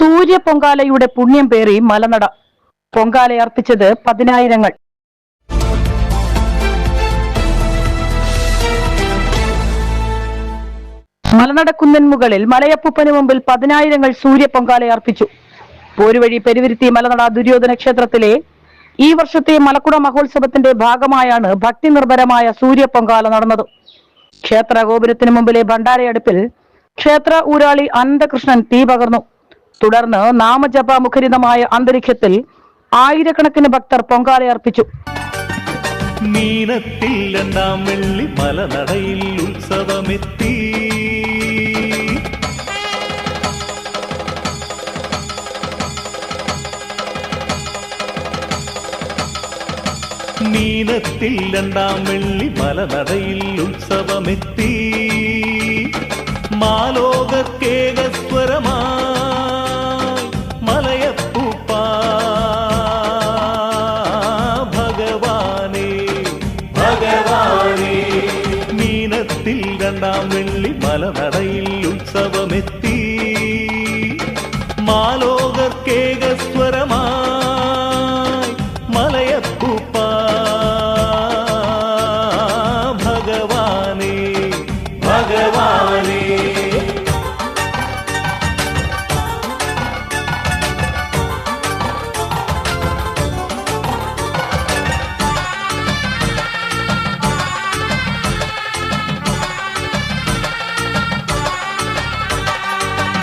സൂര്യ പൊങ്കാലയുടെ പുണ്യം പേറി മലനട. പൊങ്കാലയർപ്പിച്ചത് പതിനായിരങ്ങൾ. മലനട കുന്നൻ മുകളിൽ മലയപ്പൂപ്പന് മുമ്പിൽ പതിനായിരങ്ങൾ സൂര്യ പൊങ്കാലയർപ്പിച്ചു പോരുവഴി പെരുവിരുത്തി മലനട ദുര്യോധന ക്ഷേത്രത്തിലെ ഈ വർഷത്തെ മലക്കുട മഹോത്സവത്തിന്റെ ഭാഗമായാണ് ഭക്തി നിർഭരമായ സൂര്യ പൊങ്കാല നടന്നത്. ക്ഷേത്ര ഗോപുരത്തിന് മുമ്പിലെ ഭണ്ഡാരയടുപ്പിൽ ക്ഷേത്ര ഊരാളി അനന്തകൃഷ്ണൻ തീ പകർന്നു. തുടർന്ന് നാമജപ മുഖരിതമായ അന്തരീക്ഷത്തിൽ ആയിരക്കണക്കിന് ഭക്തർ പൊങ്കാലയർപ്പിച്ചു നീനത്തിൽ രണ്ടാം വെള്ളി മലനടയിൽ ഉത്സവമെത്തി. മീനത്തിൽ രണ്ടാം വെള്ളി മലനടയിൽ ഉത്സവമെത്തി. രണ്ടാം വെള്ളി മലനടയിൽ ഉത്സവമെത്തി. മാലോകർക്കേകസ്വരമായി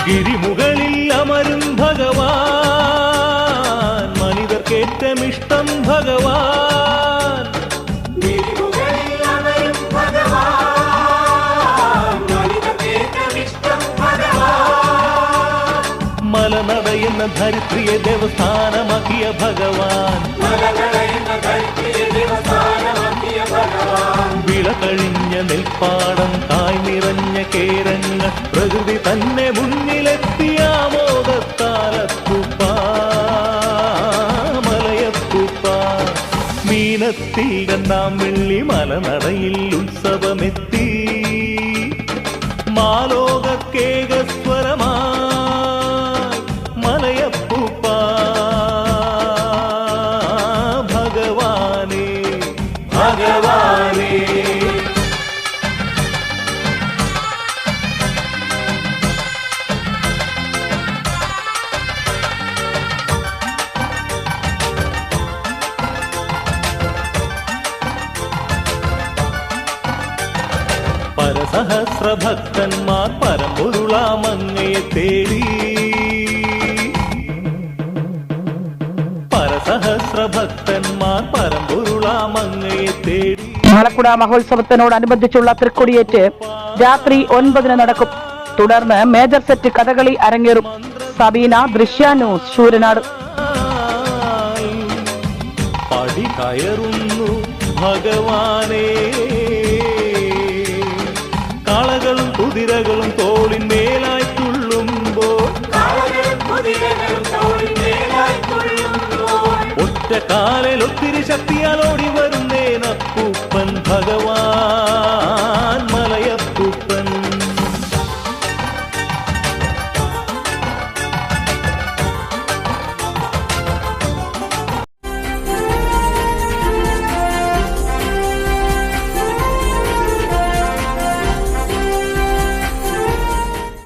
ഗിരിമുകളിൽ അമരും ഭഗവാൻ. മനിതർക്കേറ്റമിഷ്ടം ഭഗവാൻ. മലനടയുന്ന ധരിത്രിയെ ദേവസ്ഥാനമാക്കിയ ഭഗവാൻ. വിള കഴിഞ്ഞ നെൽപ്പാടം തായ് നിറഞ്ഞ കേരങ്ങൾ പ്രകൃതി തന്നെ മുന്നിലെത്തിയ മോദത്താലത്തുപ്പ മലയത്തുപ്പ മീനത്തിൽ രണ്ടാം വെള്ളി മലനടയിൽ ഉത്സവമെത്തി. മാലോകക്കേകസ്വരമായി പരസഹസ്രഭക്തന്മാർ പരമ്പൊരുളാമങ്ങയെ തേടി. പരസഹസ്രഭക്തന്മാർ പരമ്പൊരുളാമങ്ങയെ തേടി. മലക്കുട മഹോത്സവത്തിനോടനുബന്ധിച്ചുള്ള തൃക്കൊടിയേറ്റ് രാത്രി ഒൻപതിന് നടക്കും. തുടർന്ന് മേജർ സെറ്റ് കഥകളി അരങ്ങേറും. സബീന ദൃശ്യ ന്യൂസ് ശൂരനാട് പടി കയറുന്നു ഭഗവാനേ. കളകളും തോളിൻ മേലായി തുള്ളുമ്പോൾ ഒറ്റ കാലിൽ ഒത്തിരി ശക്തിയാൽ ഓടി വരുന്നേനപ്പൂപ്പൻ ഭഗവാൻ.